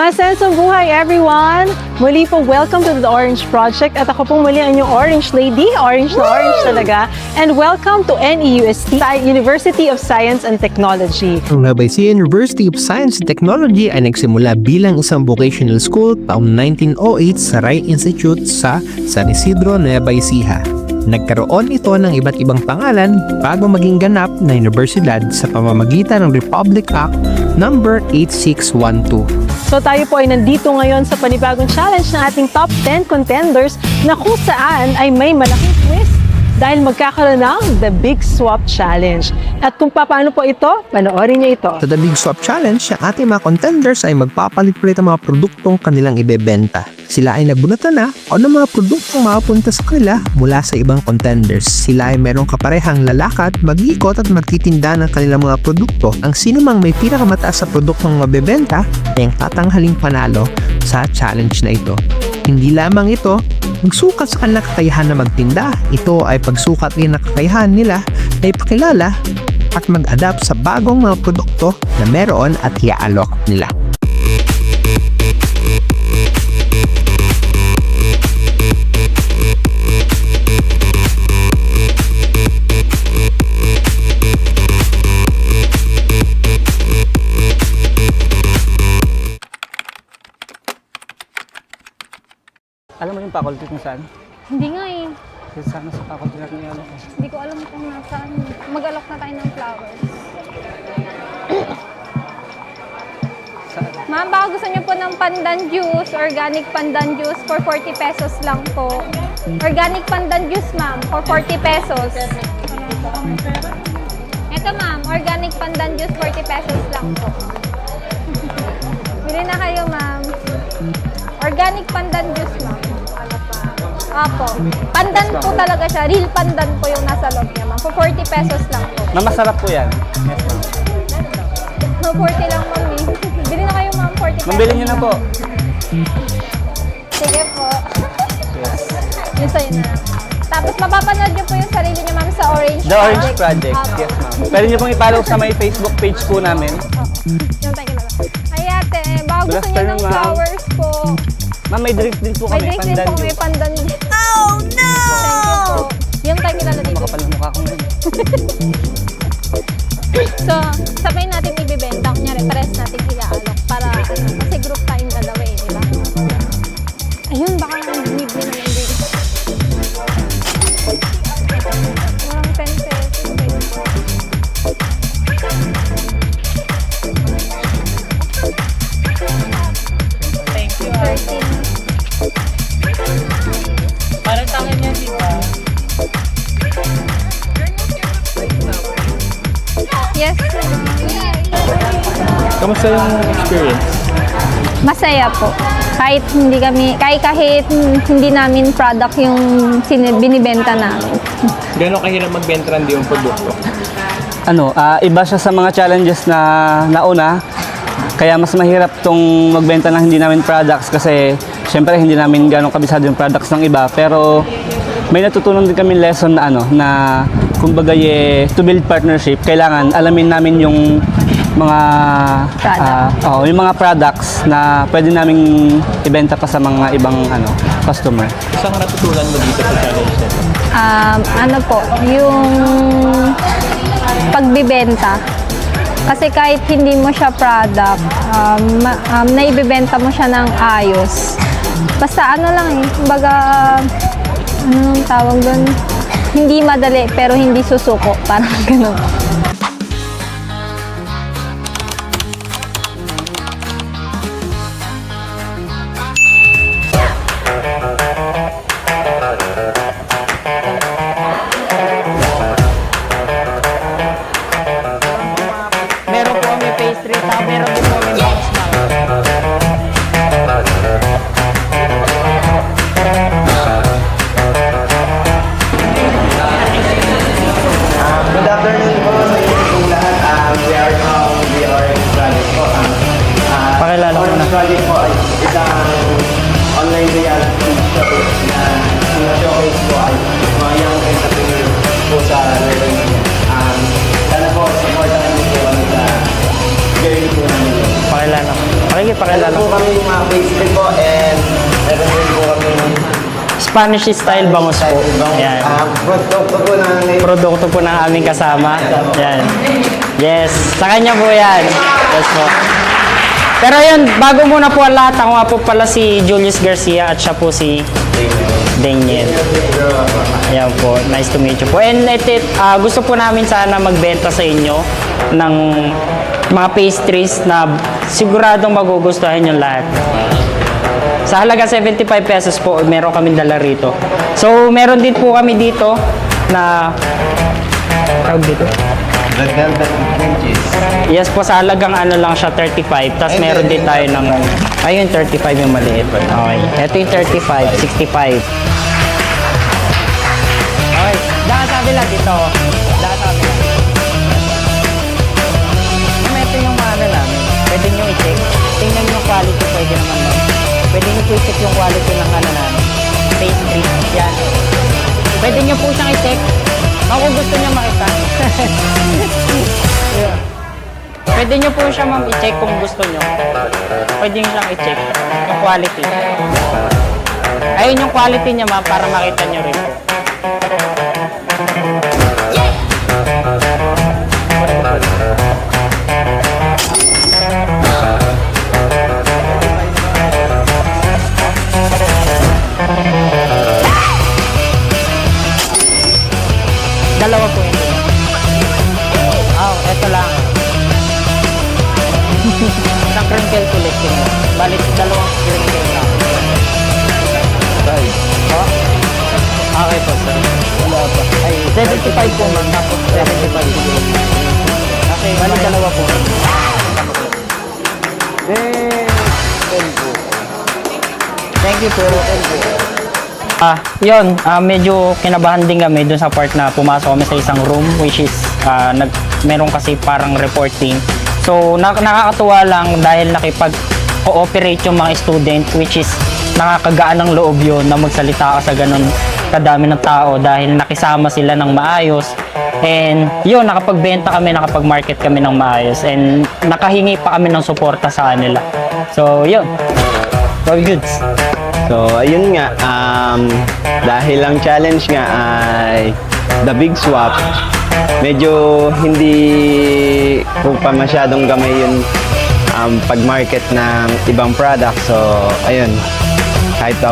Masensong buhay everyone! Muli po, welcome to the Orange Project at ako pong muli ang inyong Orange Lady, orange na orange talaga. And welcome to NEUST, University of Science and Technology. Ang Nabaysi University of Science and Technology ay nagsimula bilang isang vocational school taong 1908 sa Rai Institute sa San Isidro, Nueva Ecija. Nagkaroon ito ng iba't ibang pangalan bago maging ganap na universidad sa pamamagitan ng Republic Act No. 8612. So tayo po ay nandito ngayon sa panibagong challenge ng ating top 10 contenders na kung saan ay may malaking twist dahil magkakaroon ng The Big Swap Challenge. At kung paano po ito, panoorin niyo ito. Sa The Big Swap Challenge, ang ating mga contenders ay magpapalit-palit ng mga produktong kanilang ibebenta. Sila ay nagbunatan na o ng mga produktong mapupunta sa kanila mula sa ibang contenders. Sila ay merong kaparehang lalakad, mag-ikot at magtitinda ng kanilang mga produkto. Ang sino mang may pinakamataas sa produktong mabebenta ay ang tatanghaling panalo sa challenge na ito. Hindi lamang ito, magsukat sa kanilang kakayahan na magtinda. Ito ay pagsukat rin ng kakayahan nila na ipakilala at mag-adapt sa bagong mga produkto na meron at iaalok nila. Yung faculty kung saan? Hindi nga eh. Kasi sana sa faculty natin yung ano. Hindi ko alam kung nasaan. Mag-alok na tayo ng flowers. Saan? Ma'am, baka gusto niyo po ng pandan juice, organic pandan juice for 40 pesos lang po. Organic pandan juice, ma'am, for 40 pesos. Ito, ma'am, organic pandan juice, 40 pesos lang po. Bili na kayo, ma'am. Organic pandan juice, ma'am. Apo. Pandan po talaga siya. Real pandan po yung nasa loob niya, ma'am. For 40 pesos lang po. Ma'am, masarap po yan. Yes, ma'am. No, 40 lang, ma'am. eh. Bili na kayo, ma'am. 40 pesos. Mabili niyo na po. Sige po. Yes. Yun sa'yo na. Tapos mapapanood niyo po yung sarili niyo, ma'am, sa Orange The Orange Project. Apo. Yes, ma'am. Pwede niyo pong i-follow sa may Facebook page po namin. Yung tayo kilala. Ay, ate, baka Good gusto niyo ng ma'am. flowers po. Ma'am, may drinks din po May kami. drinks din Pandan po, may juice. pandan. Oh, no! Thank you po. Yung tayo kilala dito. Makapal ang mukha ko ngayon. So, sabay natin ibibenta. Kunyari, pares natin iaalok Kamusta yung experience? Masaya po. Kahit hindi kami, kahit kahit hindi namin product yung sin- binibenta namin. Gano'ng kahirap magbenta ng yung produkto? Ano, ah, iba siya sa mga challenges na nauna. Kaya mas mahirap tong magbenta ng hindi namin products kasi syempre hindi namin ganong kabisado yung products ng iba. Pero may natutunan din kami lesson na ano, na kumbaga ye, to build partnership, kailangan alamin namin yung mga Product. ah, oo, yung mga products na pwede naming ibenta pa sa mga ibang ano, customer. Saan ka natutunan mo dito sa challenge na ito? Um, ano po, yung pagbibenta. Kasi kahit hindi mo siya product, um, ma- um, naibibenta mo siya ng ayos. Basta ano lang eh, kumbaga, ano ang tawag doon? Hindi madali, pero hindi susuko. Parang ganun. Po kami pakilala. Meron po kami mga pastry po and meron din po kami Spanish style bangus po. Yan. Uh, produkto po ng Produkto po ng aming kasama. Yan. Yes, sa kanya po yan. Yes po. Pero yun, bago muna po ang lahat, ako nga po pala si Julius Garcia at siya po si Daniel. Yan po, nice to meet you po. And it, it, uh, gusto po namin sana magbenta sa inyo ng mga pastries na siguradong magugustuhan yung lahat. Sa halaga 75 pesos po, meron kami dala rito. So, meron din po kami dito na tawag dito. Red velvet cheese. Yes po, sa halagang ano lang siya, 35. Tapos meron din tayo ng, ayun, 35 yung maliit. Okay. Ito yung 35, 65. Okay. Daan sa kabila dito. Yung quality ng ano namin. Pastry. Yan. Pwede nyo po siyang i-check. Kung gusto nyo makita. Yeah. Pwede nyo po siya ma'am i-check kung gusto nyo. Pwede nyo siyang i-check yung quality. Ayun yung quality niya ma'am para makita nyo rin po. Thank you po. Ah, yun, ah, medyo kinabahan din kami dun sa part na pumasok kami sa isang room which is ah, nag meron kasi parang reporting. So nak- nakakatuwa lang dahil nakipag cooperate yung mga student which is nakakagaan ng loob yun na magsalita ka sa ganun kadami ng tao dahil nakisama sila ng maayos and yun nakapagbenta kami nakapag-market kami ng maayos. And nakahingi pa kami ng suporta sa kanila. So yun. All goods So, ayun nga, um, dahil ang challenge nga ay the big swap, medyo hindi po pa masyadong gamay yung um, pag-market ng ibang product. So, ayun, kahit pa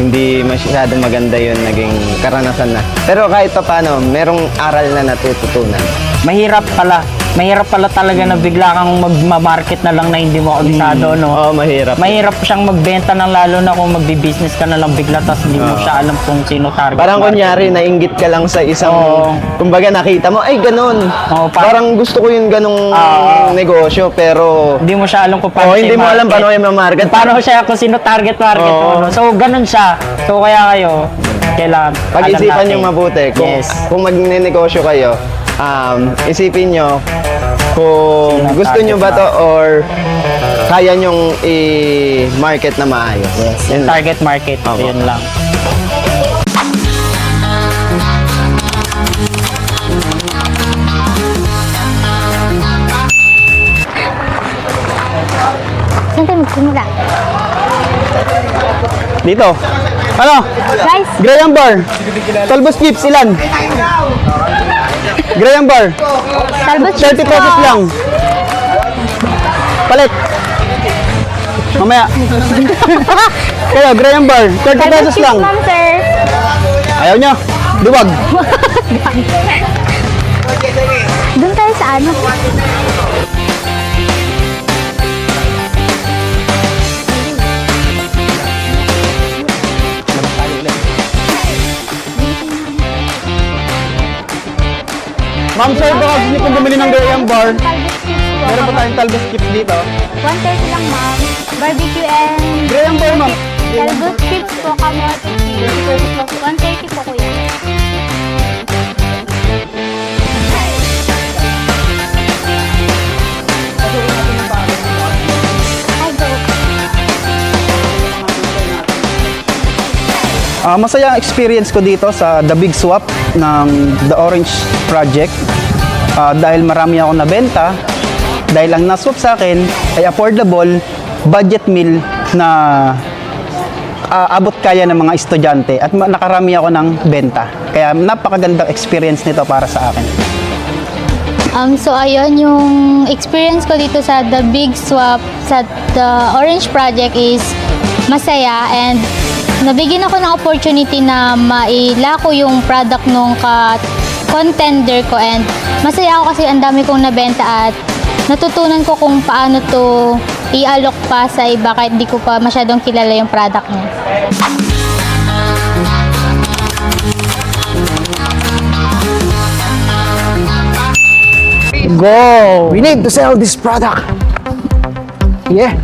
hindi masyadong maganda yun naging karanasan na. Pero kahit pa paano, merong aral na natututunan. mahirap pala mahirap pala talaga na bigla kang magma-market na lang na hindi mo kabisado, no? Oo, mahirap. Mahirap siyang magbenta ng lalo na kung magbi-business ka na lang bigla tapos hindi mo siya alam kung sino target. Parang market. kunyari, nainggit ka lang sa isang, Oo. kumbaga nakita mo, ay ganun. Oo, parang- parang gusto ko yung ganung Oo. negosyo, pero Hindi mo siya alam kung oh, paano hindi siya mo alam i-market. paano yung market. Paano siya kung sino target market Oo. mo. no? So, ganun siya. So, kaya kayo, kailangan Pag-isipan alam nyo natin. mabuti. Kung, yes. kung magne-negosyo kayo, um, isipin nyo kung gusto nyo ba to or kaya nyong i-market na maayos. Yes, Yun yung lang. target market. Opo. Yun lang. Saan tayo magsimula? Dito. Ano? Guys, Graham Bar. Talbos chips, ilan? Graham Bar. talbot 30 pesos lang. Palit. Mamaya. Kayo, Graham Bar. 30 pesos lang. ma'am, sir. Ayaw niya. Duwag. Doon tayo sa ano? Ma'am, sir, baka gusto niyo pong bumili ng Graham Bar. Meron pa tayong talbos chips dito. 130 lang, ma'am. Barbecue and... Graham Bar, ma'am. Talbot chips po, kamote chips. 130 po, kuya. Ah, masaya ang experience ko dito sa The Big Swap ng The Orange Project Ah, dahil marami ako nabenta dahil ang naswap sa akin ay affordable budget meal na ah, abot kaya ng mga estudyante at nakarami ako ng benta. Kaya napakagandang experience nito para sa akin. Um, so ayun, yung experience ko dito sa The Big Swap sa The Orange Project is masaya and nabigyan ako ng opportunity na mailako yung product nung ka contender ko and masaya ako kasi ang dami kong nabenta at natutunan ko kung paano to i-alok pa sa iba kahit di ko pa masyadong kilala yung product niya. Go! We need to sell this product! Yeah!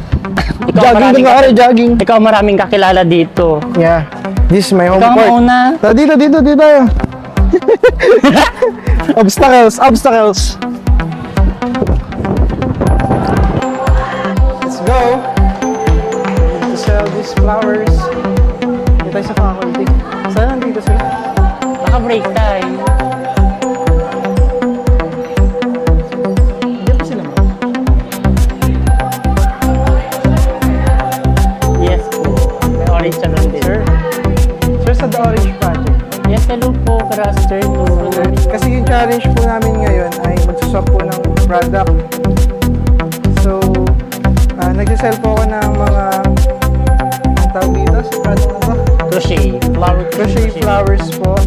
Ikaw Jogging din ako, jogging. Ikaw maraming kakilala dito. Yeah. This is my home Ikaw court. mauna. Tara, dito, dito, dito tayo. obstacles, obstacles. Let's go. To sell these flowers. Dito tayo sa faculty. Saan nandito sila? Naka-break time. Crochet flowers po.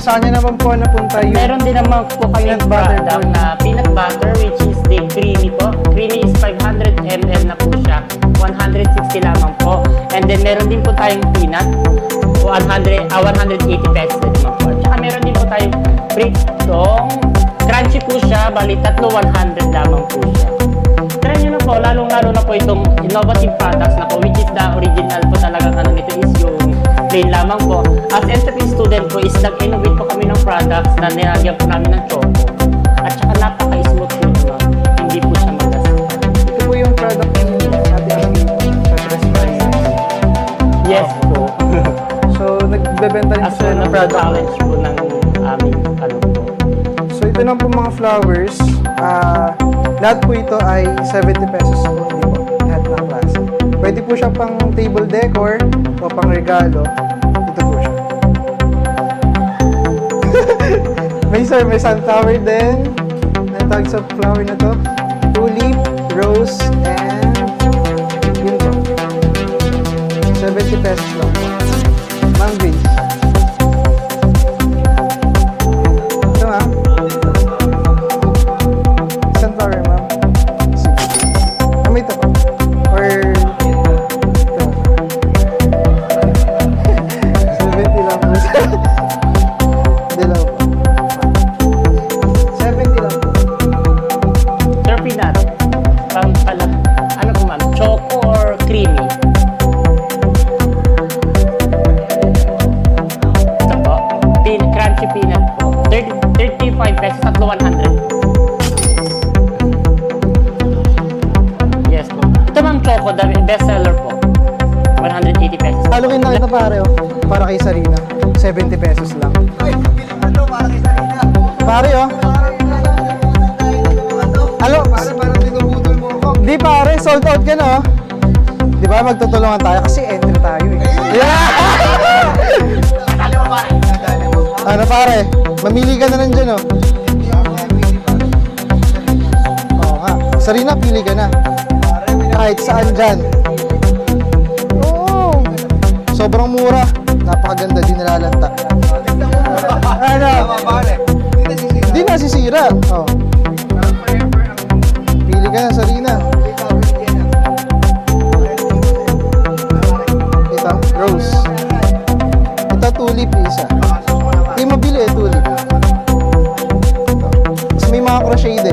Sa kanya naman po napunta yung Meron din naman po kami Peanut butter product po. na peanut butter which is the creamy po. Creamy is 500 ml na po siya. 160 lamang po. And then meron din po tayong peanut. 100, ah, 180 pesos na naman po. At saka meron din po tayong pritong. Crunchy po siya. Bali, tatlo 100 lamang po siya. Try nyo na po, lalong-lalo na po itong innovative products na po, which is the original po talagang ano nito is yung plain lamang po. As entrepreneur student po is nag-innovate po kami ng products na nilagyan po namin ng choco. At saka napaka-smooth po ito. Hindi po siya magastos. ito po yung product ni Ate Ami sa Dress Price. Yes po. So, nagbebenta rin po As of the product. challenge po ng aming ano po. So, ito lang po mga flowers. Ah, lahat po ito ay 70 pesos po. Hindi po. Lahat ng klase. Pwede po siya pang table decor o pang regalo. Sir, may sunflower din. Ano tawag sa flower na to? Tulip, rose, and yun po. 70 pesos lang Kita pare, oh. Para kay Sarina. 70 pesos lang. Pare, oh. Alo, pare, parang mo ako. Di pare, sold out ka na, oh. Di ba, magtutulungan tayo kasi entry tayo, eh. Yeah! ano pare, mamili ka na lang dyan, oh. Oo nga. Sarina, pili ka na. Kahit saan dyan. Sobrang mura. Napakaganda, di nalalanta. Ano? Di nasisira. Oh. Pili ka na, Sarina. Ito, rose. Ito, tulip isa. Di mabili eh, tulip. Ito. Tapos may mga crochet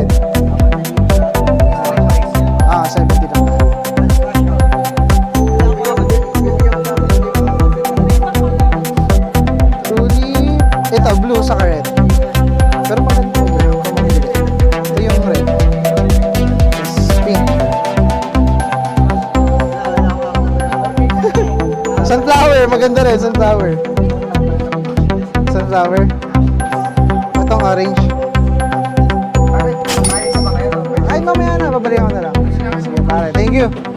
maganda rin, sunflower. Sunflower. Itong orange. Ay, mamaya na, babalikan ko na lang. Pare, thank you.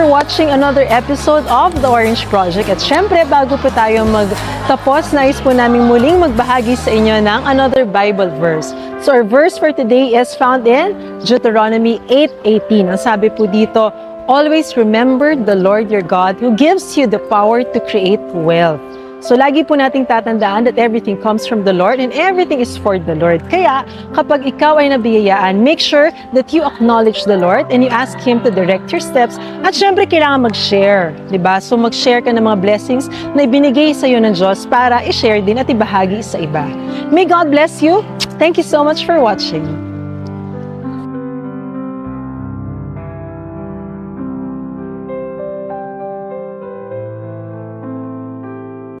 For watching another episode of The Orange Project. At syempre, bago po tayo magtapos, nais po namin muling magbahagi sa inyo ng another Bible verse. So our verse for today is found in Deuteronomy 8.18. Ang sabi po dito, Always remember the Lord your God who gives you the power to create wealth. So lagi po nating tatandaan that everything comes from the Lord and everything is for the Lord. Kaya kapag ikaw ay nabiyayaan, make sure that you acknowledge the Lord and you ask Him to direct your steps. At syempre kailangan mag-share, di ba? So mag-share ka ng mga blessings na ibinigay sa iyo ng Diyos para i-share din at ibahagi sa iba. May God bless you. Thank you so much for watching.